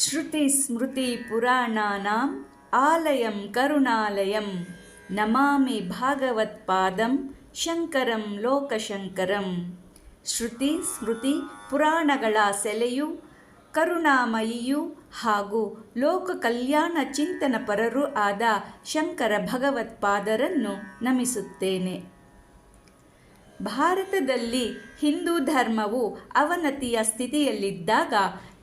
श्रुतिस्मृतिपुराणानाम् आलयं करुणालयं नमामि भागवत्पादं ಶಂಕರಂ ಲೋಕಶಂಕರಂ ಶ್ರುತಿ ಸ್ಮೃತಿ ಪುರಾಣಗಳ ಸೆಲೆಯು ಕರುಣಾಮಯಿಯೂ ಹಾಗೂ ಲೋಕ ಕಲ್ಯಾಣ ಚಿಂತನ ಪರರೂ ಆದ ಶಂಕರ ಭಗವತ್ಪಾದರನ್ನು ನಮಿಸುತ್ತೇನೆ ಭಾರತದಲ್ಲಿ ಹಿಂದೂ ಧರ್ಮವು ಅವನತಿಯ ಸ್ಥಿತಿಯಲ್ಲಿದ್ದಾಗ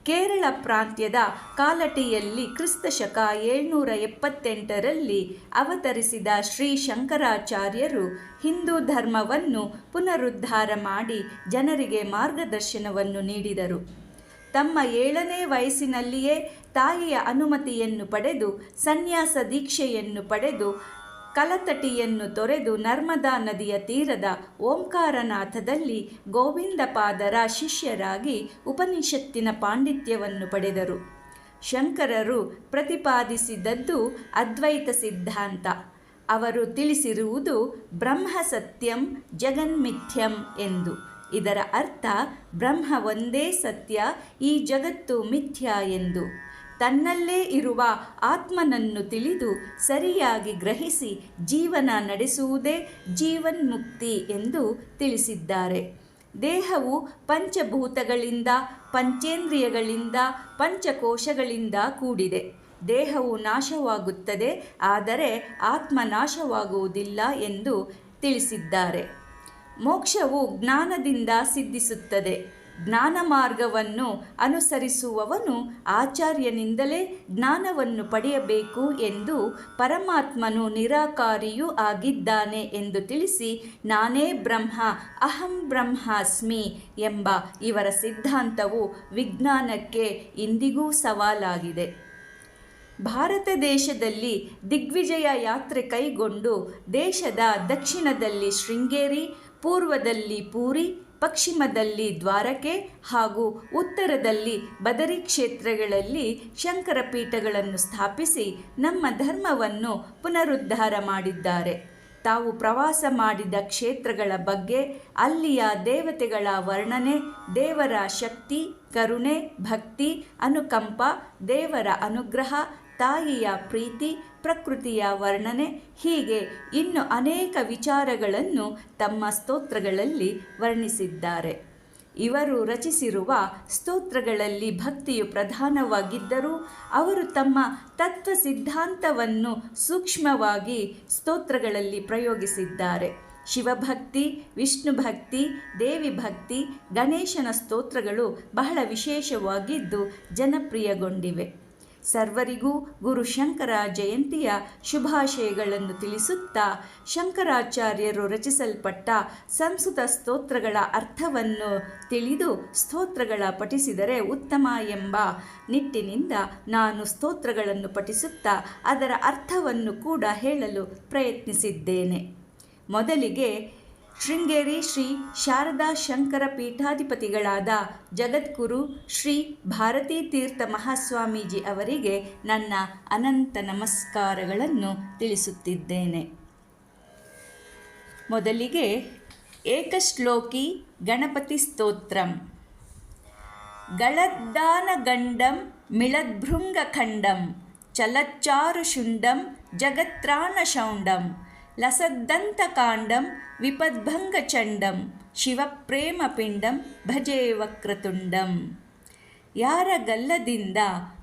ಕೇರಳ ಪ್ರಾಂತ್ಯದ ಕಾಲಟಿಯಲ್ಲಿ ಕ್ರಿಸ್ತಶಕ ಏಳ್ನೂರ ಎಪ್ಪತ್ತೆಂಟರಲ್ಲಿ ಅವತರಿಸಿದ ಶ್ರೀ ಶಂಕರಾಚಾರ್ಯರು ಹಿಂದೂ ಧರ್ಮವನ್ನು ಪುನರುದ್ಧಾರ ಮಾಡಿ ಜನರಿಗೆ ಮಾರ್ಗದರ್ಶನವನ್ನು ನೀಡಿದರು. ತಮ್ಮ ಏಳನೇ ವಯಸ್ಸಿನಲ್ಲಿಯೇ ತಾಯಿಯ ಅನುಮತಿಯನ್ನು ಪಡೆದು, ಸನ್ಯಾಸ ದೀಕ್ಷೆಯನ್ನು ಪಡೆದು ಕಲತಟಿಯನ್ನು ತೊರೆದು ನರ್ಮದಾ ನದಿಯ ತೀರದ ಓಂಕಾರನಾಥದಲ್ಲಿ ಗೋವಿಂದಪಾದರ ಶಿಷ್ಯರಾಗಿ ಉಪನಿಷತ್ತಿನ ಪಾಂಡಿತ್ಯವನ್ನು ಪಡೆದರು. ಶಂಕರರು ಪ್ರತಿಪಾದಿಸಿದದ್ದು ಅದ್ವೈತ ಸಿದ್ಧಾಂತ. ಅವರು ತಿಳಿಸಿರುವುದು ಬ್ರಹ್ಮ ಸತ್ಯಂ ಜಗನ್ಮಿಥ್ಯಂ ಎಂದು. ಇದರ ಅರ್ಥ ಬ್ರಹ್ಮ ಒಂದೇ ಸತ್ಯ, ಈ ಜಗತ್ತು ಮಿಥ್ಯ ಎಂದು. ತನ್ನಲ್ಲೇ ಇರುವ ಆತ್ಮನನ್ನು ತಿಳಿದು ಸರಿಯಾಗಿ ಗ್ರಹಿಸಿ ಜೀವನ ನಡೆಸುವುದೇ ಜೀವನ್ಮುಕ್ತಿ ಎಂದು ತಿಳಿಸಿದ್ದಾರೆ. ದೇಹವು ಪಂಚಭೂತಗಳಿಂದ, ಪಂಚೇಂದ್ರಿಯಗಳಿಂದ, ಪಂಚಕೋಶಗಳಿಂದ ಕೂಡಿದೆ. ದೇಹವು ನಾಶವಾಗುತ್ತದೆ, ಆದರೆ ಆತ್ಮ ನಾಶವಾಗುವುದಿಲ್ಲ ಎಂದು ತಿಳಿಸಿದ್ದಾರೆ. ಮೋಕ್ಷವು ಜ್ಞಾನದಿಂದ ಸಿದ್ಧಿಸುತ್ತದೆ. ಜ್ಞಾನ ಮಾರ್ಗವನ್ನು ಅನುಸರಿಸುವವನು ಆಚಾರ್ಯನಿಂದಲೇ ಜ್ಞಾನವನ್ನು ಪಡೆಯಬೇಕು ಎಂದು ಪರಮಾತ್ಮನು ನಿರಾಕಾರಿಯೂ ಆಗಿದ್ದಾನೆ ಎಂದು ತಿಳಿಸಿ, ನಾನೇ ಬ್ರಹ್ಮ, ಅಹಂ ಬ್ರಹ್ಮಾಸ್ಮಿ ಎಂಬ ಇವರ ಸಿದ್ಧಾಂತವು ವಿಜ್ಞಾನಕ್ಕೆ ಇಂದಿಗೂ ಸವಾಲಾಗಿದೆ. ಭಾರತ ದೇಶದಲ್ಲಿ ದಿಗ್ವಿಜಯ ಯಾತ್ರೆ ಕೈಗೊಂಡು ದೇಶದ ದಕ್ಷಿಣದಲ್ಲಿ ಶೃಂಗೇರಿ, ಪೂರ್ವದಲ್ಲಿ ಪೂರಿ ಪಶ್ಚಿಮದಲ್ಲಿ ದ್ವಾರಕೆ ಹಾಗೂ ಉತ್ತರದಲ್ಲಿ ಬದರಿ ಕ್ಷೇತ್ರಗಳಲ್ಲಿ ಶಂಕರ ಪೀಠಗಳನ್ನು ಸ್ಥಾಪಿಸಿ ನಮ್ಮ ಧರ್ಮವನ್ನು ಪುನರುದ್ಧಾರ ಮಾಡಿದ್ದಾರೆ. ತಾವು ಪ್ರವಾಸ ಮಾಡಿದ ಕ್ಷೇತ್ರಗಳ ಬಗ್ಗೆ ಅಲ್ಲಿಯ ದೇವತೆಗಳ ವರ್ಣನೆ, ದೇವರ ಶಕ್ತಿ, ಕರುಣೆ, ಭಕ್ತಿ, ಅನುಕಂಪ, ದೇವರ ಅನುಗ್ರಹ ತಾಯಿಯ ಪ್ರೀತಿ, ಪ್ರಕೃತಿಯ ವರ್ಣನೆ ಹೀಗೆ ಇನ್ನು ಅನೇಕ ವಿಚಾರಗಳನ್ನು ತಮ್ಮ ಸ್ತೋತ್ರಗಳಲ್ಲಿ ವರ್ಣಿಸಿದ್ದಾರೆ. ಇವರು ರಚಿಸಿರುವ ಸ್ತೋತ್ರಗಳಲ್ಲಿ ಭಕ್ತಿಯು ಪ್ರಧಾನವಾಗಿದ್ದರೂ ಅವರು ತಮ್ಮ ತತ್ವ ಸಿದ್ಧಾಂತವನ್ನು ಸೂಕ್ಷ್ಮವಾಗಿ ಸ್ತೋತ್ರಗಳಲ್ಲಿ ಪ್ರಯೋಗಿಸಿದ್ದಾರೆ. ಶಿವಭಕ್ತಿ, ವಿಷ್ಣು ಭಕ್ತಿ, ದೇವಿ ಭಕ್ತಿ, ಗಣೇಶನ ಸ್ತೋತ್ರಗಳು ಬಹಳ ವಿಶೇಷವಾಗಿದ್ದು ಜನಪ್ರಿಯಗೊಂಡಿವೆ. ಸರ್ವರಿಗೂ ಗುರು ಶಂಕರ ಜಯಂತಿಯ ಶುಭಾಶಯಗಳನ್ನು ತಿಳಿಸುತ್ತಾ ಶಂಕರಾಚಾರ್ಯರು ರಚಿಸಲ್ಪಟ್ಟ ಸಂಸ್ಕೃತ ಸ್ತೋತ್ರಗಳ ಅರ್ಥವನ್ನು ತಿಳಿದು ಸ್ತೋತ್ರಗಳ ಪಠಿಸಿದರೆ ಉತ್ತಮ ಎಂಬ ನಿಟ್ಟಿನಿಂದ ನಾನು ಸ್ತೋತ್ರಗಳನ್ನು ಪಠಿಸುತ್ತಾ ಅದರ ಅರ್ಥವನ್ನು ಕೂಡ ಹೇಳಲು ಪ್ರಯತ್ನಿಸಿದ್ದೇನೆ. ಮೊದಲಿಗೆ ಶೃಂಗೇರಿ ಶ್ರೀ ಶಾರದಾ ಶಂಕರ ಪೀಠಾಧಿಪತಿಗಳಾದ ಜಗದ್ಗುರು ಶ್ರೀ ಭಾರತೀ ತೀರ್ಥ ಮಹಾಸ್ವಾಮೀಜಿ ಅವರಿಗೆ ನನ್ನ ಅನಂತ ನಮಸ್ಕಾರಗಳನ್ನು ತಿಳಿಸುತ್ತಿದ್ದೇನೆ. ಮೊದಲಿಗೆ ಏಕಶ್ಲೋಕಿ ಗಣಪತಿ ಸ್ತೋತ್ರಂ. ಗಳದ್ದಾನಗಂಡಂ ಮಿಳದ್ಭೃಂಗಖಂಡಂ ಚಲಚ್ಚಾರುಶುಂಡಂ ಜಗತ್ರಾಣಶೌಂಡಂ. ಲಸದ್ದಂತಕಾಂಡಂ ವಿಪದ್ಭಂಗಚಂಡಂ ಶಿವಪ್ರೇಮಪಿಂಡಂ ಭಜೇ ವಕ್ರತುಂಡಂ. ಯಾರ ಗಲ್ಲದಿಂದ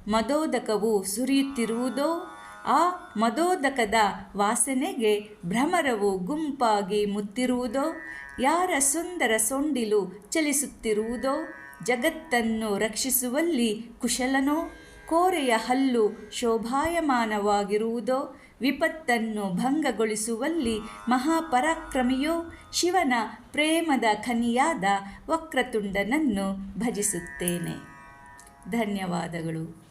ಮದೋದಕವು ಸುರಿಯುತ್ತಿರುವುದೋ ಆ ಮದೋದಕದ ವಾಸನೆಗೆ ಭ್ರಮರವು ಗುಂಪಾಗಿ ಮುತ್ತಿರುವುದೋ, ಯಾರ ಸುಂದರ ಸೊಂಡಿಲು ಚಲಿಸುತ್ತಿರುವುದೋ, ಜಗತ್ತನ್ನು ರಕ್ಷಿಸುವಲ್ಲಿ ಕುಶಲನೋ ಕೋರೆಯ ಹಲ್ಲು ಶೋಭಾಯಮಾನವಾಗಿರುವುದೋ ವಿಪತ್ತನ್ನು ಭಂಗಗೊಳಿಸುವಲ್ಲಿ ಮಹಾಪರಾಕ್ರಮಿಯೋ ಶಿವನ ಪ್ರೇಮದ ಖನಿಯಾದ ವಕ್ರತುಂಡನನ್ನು ಭಜಿಸುತ್ತೇನೆ. ಧನ್ಯವಾದಗಳು.